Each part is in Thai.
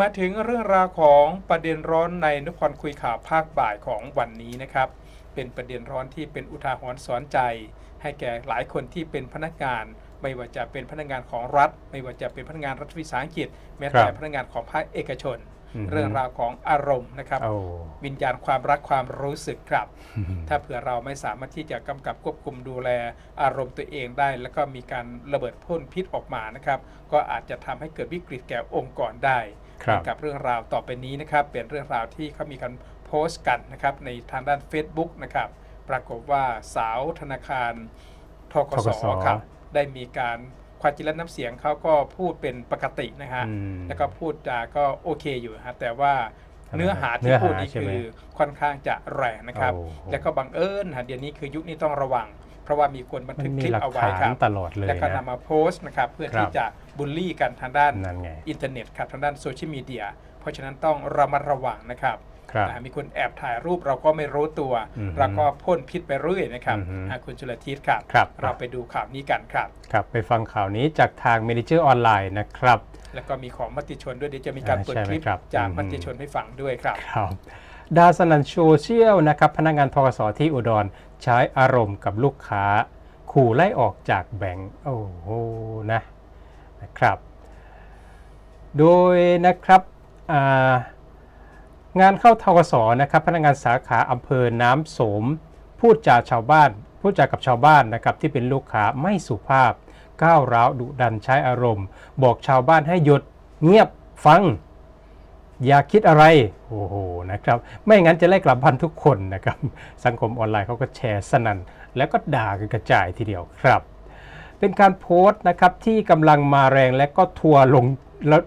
มาถึงเรื่องราวของประเด็นร้อนในนพรคุยข่าวภาคบ่ายของวันนี้นะครับ เป็นประเด็นร้อนที่เป็นอุทาหรณ์สอนใจ ให้แก่หลายคนที่เป็นพนักงาน ไม่ว่าจะเป็นพนักงานของรัฐ ไม่ว่าจะเป็นพนักงานรัฐวิสาหกิจ แม้แต่ครับพนักงานของภาคเอกชนอือฮึเรื่องราวของอารมณ์นะครับโอ้วิญญาณความรักความรู้สึกครับ ถ้าเผื่อเราไม่สามารถที่จะกำกับควบคุมดูแลอารมณ์ตัวเองได้ แล้วก็มีการระเบิดพ่นพิษออกมานะครับ ก็อาจจะทำให้เกิดวิกฤตแก่องค์กรได้ครับ กับเรื่องราวต่อไปนี้นะครับเป็นเรื่องราวที่เขามีการโพสต์กันนะครับในทางด้าน Facebook นะครับปรากฏว่าสาวธนาคารทกธกสสครับได้มีการความจริงแล้วน้ำเสียงเขาก็พูดเป็นปกตินะฮะอืมแล้วก็พูดจาก็โอเคอยู่ฮะแต่ว่าทำไมเนื้อหาเนื้ที่อหาพูดนี่ใช่ไหมคือค่อนข้างจะแรงนะครับโอ้โหแล้วก็บังเอิญฮะเดี๋ยวนี้คือยุคนี้ต้องระวัง เพราะว่ามีคนบันมันทึกมีคลิปหลักเอาไว้ฐานครับตลอดเลยแล้วก็นะนำมาโพสต์นะครับเพื่อครับที่จะบูลลี่กันทางด้านนั่นไงอินเทอร์เน็ตครับทางด้านโซเชียลมีเดียเพราะฉะนั้นต้องระมัดระวังนะครับครับอ่ามีคนแอบถ่ายรูปเราก็ไม่รู้ตัวอือฮึเราก็พ่นพิษไปเรื่อยนะครับอือฮึอ่าคุณจุลทิศครับครับเราไปดูข่าวนี้กันครับครับไปฟังข่าวนี้จากทาง Manager ออนไลน์นะครับ แล้วก็มีของมติชนด้วยเดี๋ยวจะมีการอ่าเปิดใช่ไหมคลิปครับจากอืมมติชนให้ฟังด้วยครับครับดาสนันโซเชียลนะครับพนักงานทกสที่อุดร ใช้อารมณ์กับลูกค้า ขู่ไล่ออกจากแบงก์โอ้โหนะนะครับ โดยนะครับงานเข้าทกสนะครับพนักงานสาขาอำเภอน้ำสม พูดจาชาวบ้าน พูดจากับชาวบ้านนะครับที่เป็นลูกค้าไม่สุภาพ ก้าวร้าวดุดันใช้อารมณ์ บอกชาวบ้านให้หยุดเงียบฟัง อย่าคิดอะไรโอ้โหนะครับ ไม่งั้นจะไล่กลับบ้านทุกคนนะครับ สังคมออนไลน์เขาก็แชร์สนั่น แล้วก็ด่ากันกระจายทีเดียวครับ เป็นการโพสต์นะครับที่กำลังมาแรงและก็ทัวร์ลงแล้ว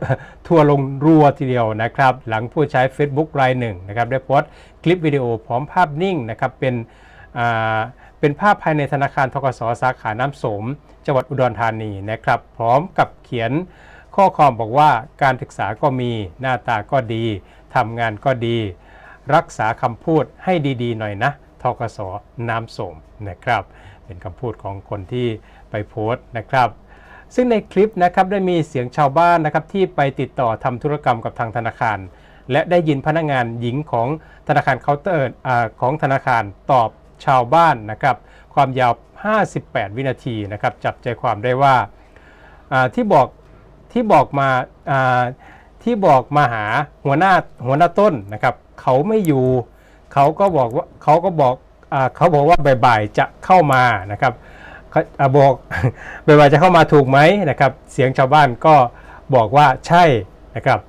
ทัวร์ลงรัวทีเดียวนะครับ หลังผู้ใช้ Facebook รายหนึ่งนะครับได้โพสต์คลิปวิดีโอพร้อมภาพนิ่งนะครับเป็นเป็นภาพภายในธนาคารทกสสาขาน้ำสม จังหวัดอุดรธานีนะครับ พร้อมกับเขียน ข้อความบอกว่าการศึกษาก็มีหน้าตาก็ดีทำงานก็ดี รักษาคำพูดให้ดีๆ หน่อยนะทกสน้ำสมนะครับ เป็นคำพูดของคนที่ไปโพสต์นะครับ ซึ่งในคลิปนะครับได้มีเสียงชาวบ้านนะครับที่ไปติดต่อทำธุรกรรมกับทางธนาคาร และได้ยินพนักงานหญิงของธนาคารเคาน์เตอร์ของธนาคารตอบชาวบ้านนะครับ ความยาว 58 วินาทีนะครับ จับใจความได้ว่าที่บอก ที่บอกมาที่บอกมาหาหัวหน้าหัวหน้าต้นนะครับ เขาไม่อยู่ เขาก็บอกว่าเขาก็บอกอเขาบอกว่าบ่ายๆจะเข้ามานะครับอบอกบ่ายๆจะเข้ามาถูกไหมนะครับ เสียงชาวบ้านก็บอกว่าใช่นะครับ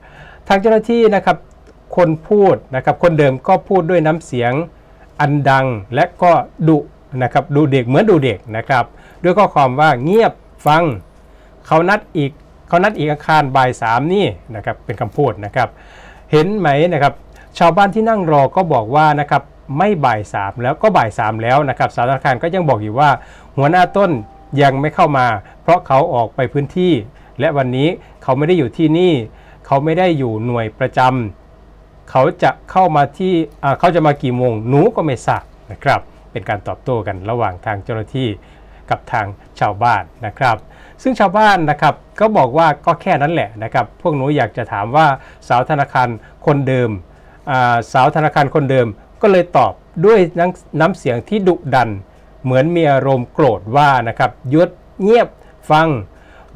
ทางเจ้าหน้าที่นะครับคนพูดนะครับ คนเดิมก็พูดด้วยน้ำเสียงอันดังและก็ดุนะครับดูเด็กเหมือนดูเด็กนะครับ ด้วยข้อความว่าเงียบฟัง เขานัดอีก เขานัดอีกอาคารบ่ายสามนี่นะครับเป็นคำพูดนะครับเห็นไหมนะครับชาวบ้านที่นั่งรอก็บอกว่านะครับไม่บ่ายสามแล้วก็บ่ายสามแล้วนะครับสาวธนาคารก็ยังบอกอยู่ว่า หัวหน้าต้นยังไม่เข้ามา เพราะเขาออกไปพื้นที่ และวันนี้เขาไม่ได้อยู่ที่นี่ เขาไม่ได้อยู่หน่วยประจำเขาจะเข้ามาที่เขาจะมากี่โมงหนูก็ไม่ทราบนะครับ เป็นการตอบโต้กันระหว่างทางเจ้าหน้าที่กับทางชาวบ้านนะครับ ซึ่งชาวบ้านนะครับก็บอกว่าก็แค่นั้นแหละนะครับ พวกหนูอยากจะถามว่าสาวธนาคารคนเดิมสาวธนาคารคนเดิมก็เลยตอบด้วยน้ำเสียงที่ดุดัน เหมือนมีอารมณ์โกรธว่านะครับยุดเงียบฟัง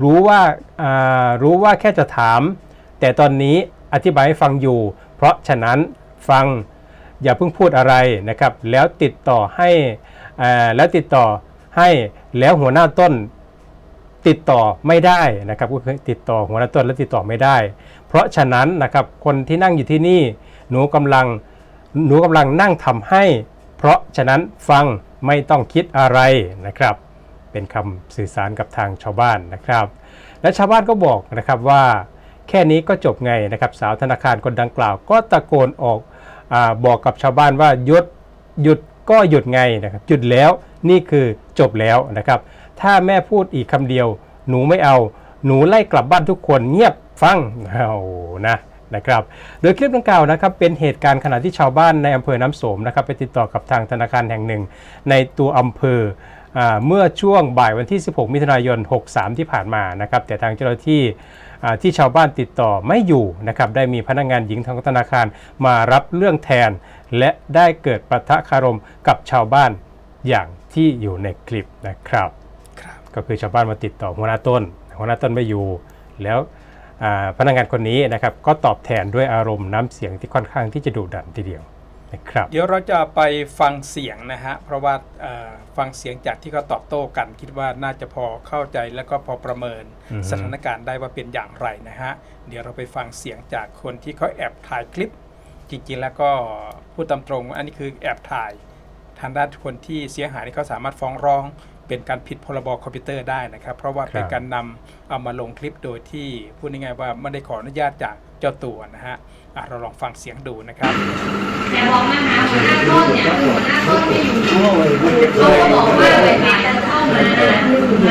รู้ว่าารู้ว่าแค่จะถาม แต่ตอนนี้อธิบายให้ฟังอยู่ เพราะฉะนั้นฟังอย่าเพิ่งพูดอะไรนะครับ แล้วติดต่อให้แล้วติดต่อให้แล้วหัวหน้าต้น ติดต่อไม่ได้นะครับก็คือติดต่อหัวหน้าต้นและติดต่อไม่ได้ เพราะฉะนั้นนะครับคนที่นั่งอยู่ที่นี่หนูกำลังหนูกำลังนั่งทำให้ เพราะฉะนั้นฟังไม่ต้องคิดอะไรนะครับ เป็นคำสื่อสารกับทางชาวบ้านนะครับ และชาวบ้านก็บอกนะครับว่าแค่นี้ก็จบไงนะครับสาวธนาคารคนดังกล่าว ก็ตะโกนออกอบอกกับชาวบ้านว่าหยุดหยุดก็หยุดไงนะครับหยุดแล้วนี่คือจบแล้วนะครับ ถ้าแม่พูดอีกคำเดียว หนูไม่เอา หนูไล่กลับบ้านทุกคนเงียบฟังเอานะนะครับโดยคลิปดังกล่าวนะครับเป็นเหตุการณ์ขณะที่ชาวบ้านในอำเภอน้ำโสมนะครับไปติดต่อกับทางธนาคารแห่งหนึ่ง ในตัวอำเภออเมื่อช่วงบ่ายวันที่ 16 มิถุนายน 63 ที่ผ่านมานะครับแต่ทางเจ้าหน้าที่ที่ชาวบ้านติดต่อไม่อยู่นะครับได้มีพนักงานหญิงทางธนาคารมารับเรื่องแทน และได้เกิดประทะคารมกับชาวบ้านอย่างที่อยู่ในคลิปนะครับ ก็คือชาวบ้านมาติดต่อหัวหน้าต้น หัวหน้าต้นไม่อยู่ แล้วอ่าพนักงานคนนี้นะครับก็ตอบแทนด้วยอารมณ์น้ำเสียงที่ค่อนข้างที่จะดุดันทีเดียวนะครับเดี๋ยวเราจะไปฟังเสียงนะฮะเพราะว่าเอ่อฟังเสียงจากที่เขาตอบโต้กัน คิดว่าน่าจะพอเข้าใจแล้วก็พอประเมินอือฮึสถานการณ์ได้ว่าเป็นอย่างไรนะฮะเดี๋ยวเราไปฟังเสียงจากคนที่เขาแอบถ่ายคลิป จริงๆแล้วก็พูดตามตรงว่าอันนี้คือแอบถ่าย ทางด้านคนที่เสียหายนี่เขาสามารถฟ้องร้อง เป็นการผิดพรบคอมพิวเตอร์ได้นะครับ เพราะว่าเป็นครับการนำเอามาลงคลิปโดยที่พูดง่ายๆว่าไม่ได้ขออนุญาตจากเจ้าตัวนะฮะอะเราลองฟังเสียงดูนะครับแต่พอมาหาหัวหน้าต้นเนี่ยหัวหน้าต้นไม่อยู่เขาก็บอกว่าเป็นการจะเข้ามาถูกไหม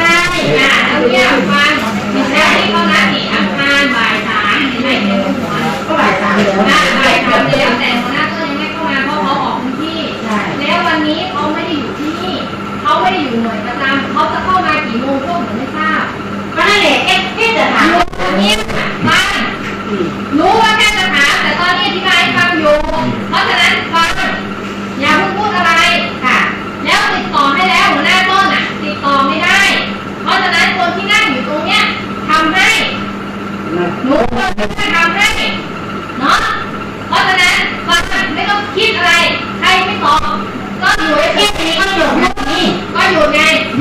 ใช่ค่ะแล้วเนี่ยฟังแล้วที่เขานัดอีกอังคารบ่ายสามไม่เห็นหัวก็บ่ายสามแล้วบ่ายสามแล้วแต่ หน่วยประจำเขาจะเข้ามากี่โมงก็ผมไม่ทราบก็นั่นแหละแค่แค่จะถามว่าเนี่ยบ้าน รู้ว่าแค่จะถามแต่ตอนนี้อธิบายให้ฟังอยู่ เพราะฉะนั้นฟังอย่าเพิ่งพูดอะไรค่ะ แล้วติดต่อให้แล้วหัวหน้าต้นอะ ติดต่อไม่ได้ เพราะฉะนั้นคนที่นั่งอยู่ตรงเนี้ยทำให้หนูคนที่ไม่ทำให้เนาะเพราะฉะนั้นฟังไม่ต้องคิดอะไร ใครไม่ตอบก็อยู่ในที่นี้ก็อยู่นี่ก็อยู่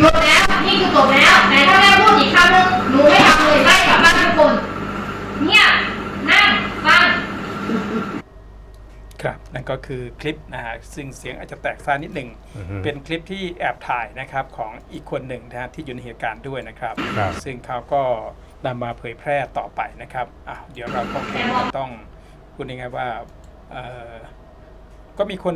ไงหยุดแล้ว นี่คือจบแล้วแต่ถ้าแม่พูดอีกคำนึงหนูไม่ทำเลยไล่กลับบ้านทุกคนเนี่ยนั่งฟังครับนั่นก็คือคลิปนะฮะซึ่งเสียงอาจจะแตกซ่านนิดหนึ่ง อือฮึเป็นคลิปที่แอบถ่ายนะครับของอีกคนหนึ่งนะฮะที่อยู่ในเหตุการณ์ด้วยนะครับ ครับ ซึ่งเขาก็นำมาเผยแพร่ต่อไปนะครับอ้าวเดี๋ยวเราก็คงจะต้องพูดยังไงว่าเอ่อก็มีคน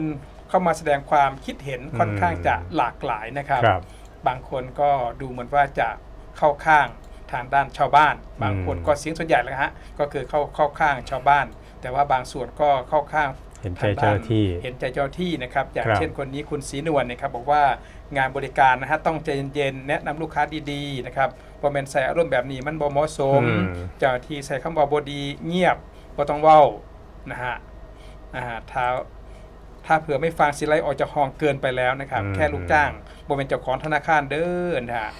เข้ามาแสดงความคิดเห็นค่อนข้างจะหลากหลายนะครับ ครับ บางคนก็ดูเหมือนว่าจะเข้าข้างทางด้านชาวบ้าน บางคนก็เสียงส่วนใหญ่เลยฮะก็คือเข้าเข้าข้างชาวบ้าน แต่ว่าบางส่วนก็เข้าข้างเห็นใจเจ้าหน้าที่เห็นใจเจ้าหน้าที่นะครับ อย่างครับเช่นคนนี้คุณศรีนวลนะครับบอกว่างานบริการนะฮะต้องใจเย็นๆแนะนำลูกค้าดีๆนะครับพอเป็นใส่อารมณ์แบบนี้มันบ่เหมาะสมอืมเจ้าหน้าที่ใส่คำว่าบดีเงียบก็ต้องเว้านะฮะนะฮะถ้า ถ้าเผื่อไม่ฟังสิไลออกจากห้องเกินไปแล้วนะครับอืมแค่ลูกจ้างบ่เป็นเจ้าของธนาคารเด้อนะฮะ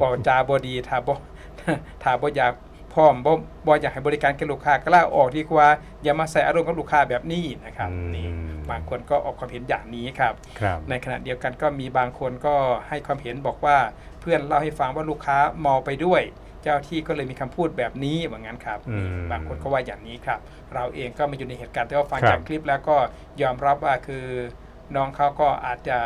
บอกจาบดีถ้าบ่ถ้าบ่อยากพร้อมบ่บ่อยากให้บริการแก่ลูกค้าก็ลาออกดีกว่า อย่ามาใส่อารมณ์กับลูกค้าแบบนี้นะครับอืมนี่บางคนก็ออกความเห็นอย่างนี้ครับครับในขณะเดียวกันก็มีบางคนก็ให้ความเห็นบอกว่า เพื่อนเล่าให้ฟังว่าลูกค้าเมาไปด้วย เจ้าที่ก็เลยมีคำพูดแบบนี้เหมือนกันครับอืมบางคนก็ว่าอย่างนี้ครับ เราเองก็มาอยู่ในเหตุการณ์แต่ว่าฟังครับจากคลิปแล้วก็ยอมรับว่าคือน้องเขาก็อาจจะ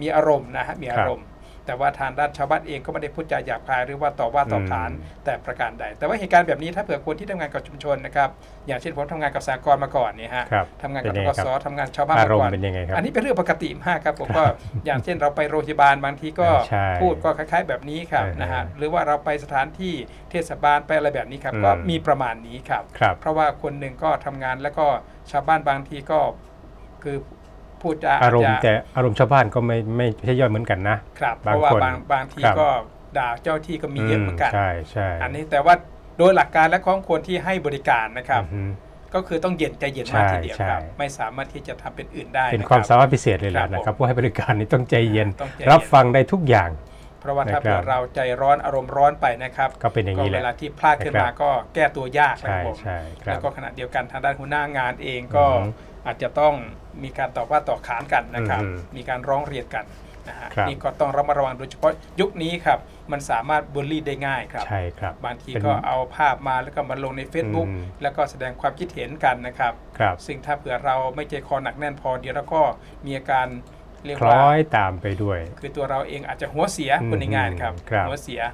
มีอารมณ์นะฮะมีอารมณ์ แต่ว่าทางด้านชาวบ้านเองก็ไม่ได้พูดจาหยาบคายหรือว่าต่อว่าต่อขานอืมแต่ประการใด แต่ว่าเหตุการณ์แบบนี้ถ้าเผื่อคนที่ทำงานกับชุมชนนะครับอย่างเช่นผมทำงานกับสากลมาก่อนเนี่ยฮะครับทำงานกับเป็นทยังไงกครับสทำงานชาวบ้านอามาก่รมอนณ์เป็นยังไงครับอันนี้เป็นเรื่องปกติมากครับผมก็อย่างเช่นเราไปโรงพยาบาลบางทีก็ใช่พูดก็คล้าย ๆ แบบนี้ครับเออนะฮะหรือว่าเราไปสถานที่เทศบาลไปอะไรแบบนี้ครับอืมก็มีประมาณนี้ครับครับ เพราะว่าคนหนึ่งก็ทำงานแล้วก็ชาวบ้านบางทีก็คือ พูดจาอารมณ์จจะแต่อารมณ์ชาวบ้านก็ไม่ไม่ใช่ย่อยเหมือนกันนะครับเพบางราะว่าคนบางบางทีครับก็ด่าเจ้าที่ก็มีเยอะเหมือนกันใช่ใช่อันนี้แต่ว่าโดยหลักการและของคนที่ให้บริการนะครับอือฮึก็คือต้องเย็นใจเย็นมากใช่ทีเดียวใช่ครับ ไม่สามารถที่จะทำเป็นอื่นได้ เป็นนะความรับสามารถพิเศษเลยแหละครับนะครับผมผู้ให้บริการนี่ต้องใจเย็นต้องใจเย็น รับฟังได้ทุกอย่าง เพราะว่าถ้านะครับเกิดเราใจร้อนอารมณ์ร้อนไปนะครับ ก็เป็นอย่างนี้แหเวละลาที่พลาดขึ้นมานะครับก็แก้ตัวยากนะคใช่รับผมใช่ครัแล้บวก็ขณะเดียวกันทางด้านหัวหน้างานเองก็อือฮึอาจจะต้อง มีการตอบว่าต่อขานกันนะครับ อือฮึมีการร้องเรียนกันนะฮะครับนี่ก็ต้องระมัดระวังโดยเฉพาะยุคนี้ครับมันสามารถบูลลี่ได้ง่ายครับ ใช่ครับบางทีเป็นก็เอาภาพมาแล้วก็มาลงใน Facebook อืม แล้วก็แสดงความคิดเห็นกันนะครับ ครับ ซึ่งถ้าเผื่อเราไม่ใจคอหนักแน่นพอเดี๋ยวเราก็มีอาการเรียกคล้ว่าอยตามไปด้วย คือตัวเราเองอาจจะหัวเสียอืมพูดง่ายๆนะครับ ครับ หัวเสียอะ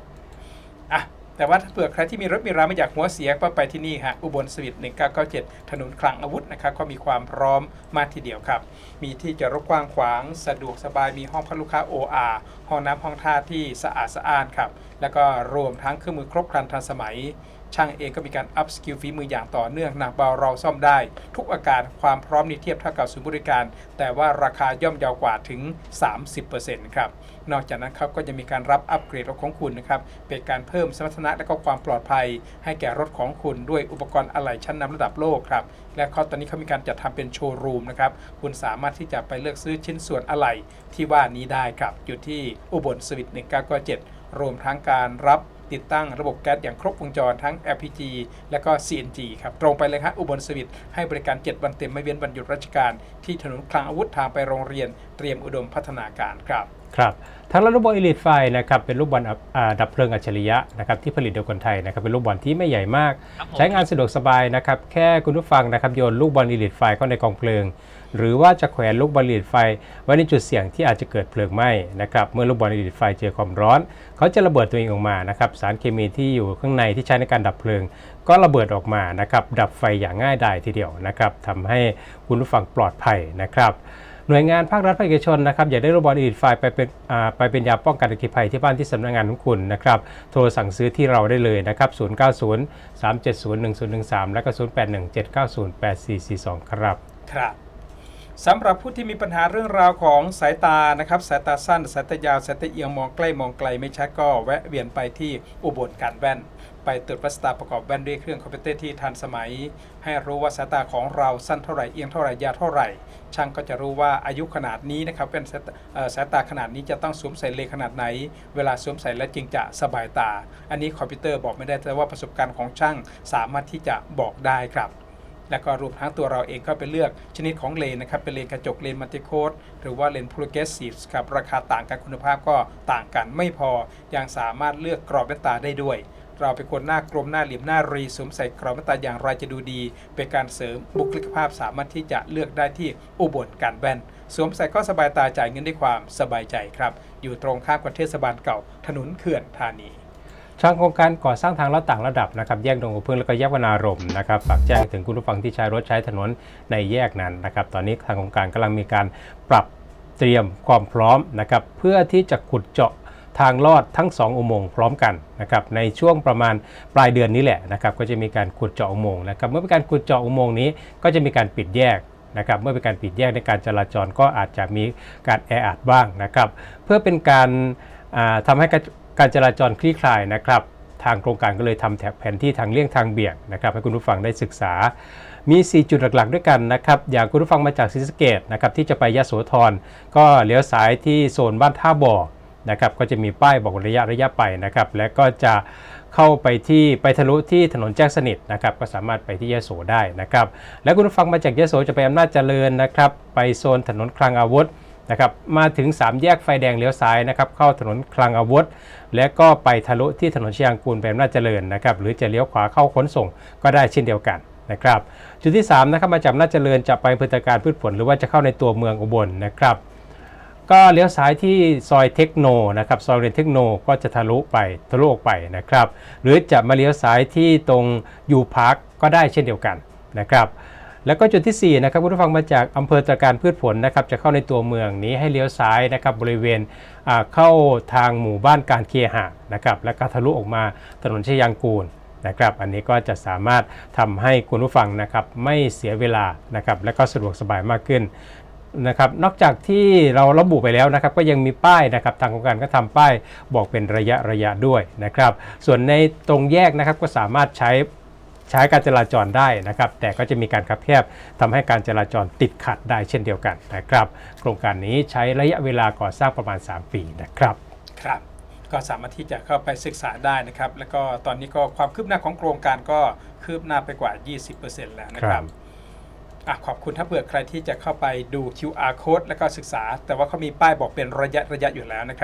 แต่ว่าถ้าเผื่อใครที่มีรถมีราไม่อยากหัวเสียก็ไปที่นี่ฮะอุบลสวิต1997 ถนนคลังอาวุธนะครับก็มีความพร้อมมากทีเดียวครับ มีที่จอดรถกว้างขวาง สะดวกสบายมีห้องพักลูกค้า OR ห้องน้ำห้องท่าที่สะอาดสะอ้านครับ แล้วก็รวมทั้งเครื่องมือครบครันทันสมัย ช่างเองก็มีการอัพสกิลฝีมืออย่างต่อเนื่องหนักเบาเราซ่อมได้ ทุกอาการความพร้อมนี่เทียบเท่ากับศูนย์บริการ แต่ว่าราคาย่อมเยาวกว่าถึง 30%ครับ นอกจากนั้นครับก็จะมีการรับอัปเกรดรถของคุณนะครับเป็นการเพิ่มสมรรถนะและก็ความปลอดภัย ให้แก่รถของคุณด้วยอุปกรณ์อะไหล่ชั้นนำระดับโลกครับและเขาตอนนี้เขามีการจัดทำเป็นโชว์รูมนะครับคุณสามารถที่จะไปเลือกซื้อชิ้นส่วนอะไหล่ที่ว่านี้ได้ครับอยู่ที่อุบลสวิต1997 รวมทั้งการรับติดตั้งระบบแก๊สอย่างครบวงจรทั้ง LPG และก็ CNG ครับ ตรงไปเลยครับอุบลสวิตให้บริการ 7 วันเต็มไม่เว้นวันหยุดราชการที่ถนนคลังอาวุธทางไปโรงเรียนเตรียมอุดมพัฒนาการครับครับทางลูกบอลอีลิทไฟนะครับเป็นลูกบอลดับเพลิงอัจฉริยะนะครับที่ผลิตโดยคนไทยนะครับเป็นลูกบอลที่ไม่ใหญ่มาก ใช้งานสะดวกสบายนะครับแค่คุณผู้ฟังนะครับโยนลูกบอลอลิทไฟเข้าในกองเพลิง หรือว่าจะแขวนลูกบอลอีลิทไฟ ไว้ในจุดเสี่ยงที่อาจจะเกิดเพลิงไหม้นะครับเมื่อลูกบอลอีลิทไฟเจอความร้อน เขาจะระเบิดตัวเองออกมานะครับสารเคมีที่อยู่ข้างในที่ใช้ในการดับเพลิง ก็ระเบิดออกมานะครับดับไฟอย่างง่ายดายทีเดียวนะครับทำให้คุณผู้ฟังปลอดภัยนะครับหน่วยงานภาครัฐภาคเอกชนนะครับอยากได้ระบบอีลิทไฟไปเป็นไปเป็นยาป้องกันอัคคีภัยที่บ้านที่สำนักงานของคุณนะครับโทรสั่งซื้อที่เราได้เลยนะครับ 090 370 1013 และก็ 081 790 8442 ครับครับ สำหรับผู้ที่มีปัญหาเรื่องราวของสายตานะครับสายตาสั้นสายตายาวสายตาเอียงมองใกล้มองไกลไม่ชัดก็แวะเวียนไปที่อุบลการแว่น ไปตรวจวัดสายตาประกอบแว่นด้วยเครื่องคอมพิวเตอร์ที่ทันสมัย ให้รู้ว่าสายตาของเราสั้นเท่าไหร่เอียงเท่าไหร่ยาวเท่าไหร่ ช่างก็จะรู้ว่าอายุขนาดนี้นะครับเป็นสายตาขนาดนี้จะต้องสวมใส่เลนขนาดไหน เวลาสวมใส่แล้วจึงจะสบายตา อันนี้คอมพิวเตอร์บอกไม่ได้แต่ว่าประสบการณ์ของช่างสามารถที่จะบอกได้ครับ แล้วก็รวมทั้งตัวเราเองก็ไปเลือกชนิดของเลนนะครับ เป็นเลนกระจกเลนมัลติโคดหรือว่าเลนโปรเกสซีฟครับราคาต่างกันคุณภาพก็ต่างกันไม่พอ ยังสามารถเลือกกรอบแว่นตาได้ด้วย เราเป็นคนหน้ากลมหน้าเหลี่ยมหน้ารีสวมใส่กรอบแว่นตาอย่างไรจะดูดี เป็นการเสริมบุคลิกภาพสามารถที่จะเลือกได้ที่อุบลการแว่นสวมใส่ก็สบายตาจ่ายเงินด้วยความสบายใจครับ อยู่ตรงข้ามกับเทศบาลเก่า ถนนเขื่อนธานี ช่างโครงการก่อสร้างทางลอดต่างระดับนะครับแยกดงหัวพึ่งแล้วก็แยกวนารมณ์นะครับฝากแจ้งถึงคุณผู้ฟังที่ใช้รถใช้ถนนในแยกนั้นนะครับตอนนี้ทางโครงการกำลังมีการปรับเตรียมความพร้อมนะครับเพื่อที่จะขุดเจาะทางลอดทั้ง 2 อุโมงค์พร้อมกันนะครับในช่วงประมาณปลายเดือนนี้แหละนะครับก็จะมีการขุดเจาะอุโมงค์นะครับเมื่อเป็นการขุดเจาะอุโมงค์นี้ก็จะมีการปิดแยกนะครับเมื่อเป็นการปิดแยกในการจราจรก็อาจจะมีการแออัดบ้างนะครับเพื่อเป็นการอ่าทำให้ การจราจรคลี่คลายนะครับ ทางโครงการก็เลยทำแถบแผนที่ทางเลี่ยงทางเบี่ยงนะครับให้คุณผู้ฟังได้ศึกษา มี 4 จุดหลักๆ ด้วยกันนะครับ อย่างคุณผู้ฟังมาจากศรีสะเกดนะครับที่จะไปยะโสธรก็เลี้ยวซ้ายที่โซนบ้านท่าบ่อนะครับก็จะมีป้ายบอกระยะระยะไปนะครับ และก็จะเข้าไปที่ไปทะลุที่ถนนแจ้งสนิทนะครับก็สามารถไปที่ยโสได้นะครับ และคุณผู้ฟังมาจากยโสจะไปอำนาจเจริญนะครับ ไปโซนถนนคลังอาวุธ นะครับมาถึง 3 แยกไฟแดงเลี้ยวซ้ายนะครับเข้าถนนคลังอาวุธ และก็ไปทะลุที่ถนนเชียงกูลไปอำนาจเจริญนะครับหรือจะเลี้ยวขวาเข้าขนส่งก็ได้เช่นเดียวกันนะครับจุดที่3นะครับมาจากอำนาจเจริญจะไปอำเภอตะการพืชผล หรือว่าจะเข้าในตัวเมืองอุบลนะครับก็เลี้ยวซ้ายที่ซอยเทคโนนะครับซอยเรียนเทคโนก็จะทะลุไปทะลุออกไปนะครับหรือจะมาเลี้ยวซ้ายที่ตรงยูพาร์คก็ได้เช่นเดียวกันนะครับ แล้วก็จุดที่ 4 นะครับคุณผู้ฟังมาจากอำเภอตะการพืชผลนะครับจะเข้าในตัวเมืองนี้ให้เลี้ยวซ้ายนะครับบริเวณเข้าทางหมู่บ้านการเคหะนะครับแล้วก็ทะลุออกมาถนนชยางกูลนะครับอันนี้ก็จะสามารถทำให้คุณผู้ฟังนะครับไม่เสียเวลานะครับและก็สะดวกสบายมากขึ้นนะครับนอกจากที่เราระบุไปแล้วนะครับก็ยังมีป้ายนะครับทางโครงการก็ทำป้ายบอกเป็นระยะระยะด้วยนะครับส่วนในตรงแยกนะครับก็สามารถใช้ ใช้การจราจรได้นะครับ แต่ก็จะมีการคับแคบทำให้การจราจรติดขัดได้เช่นเดียวกันนะครับ โครงการนี้ใช้ระยะเวลาก่อสร้างประมาณ 3 ปีนะครับครับก็สามารถที่จะเข้าไปศึกษาได้นะครับ แล้วก็ตอนนี้ก็ความคืบหน้าของโครงการก็คืบหน้าไปกว่า 20%แล้วนะคครัรับบอะขอบคุณถ้าเผื่อใครที่จะเข้าไปดู QR code แล้วก็ศึกษา แต่ว่าเขามีป้ายบอกเป็นระยะระยะอยู่แล้วนะครับ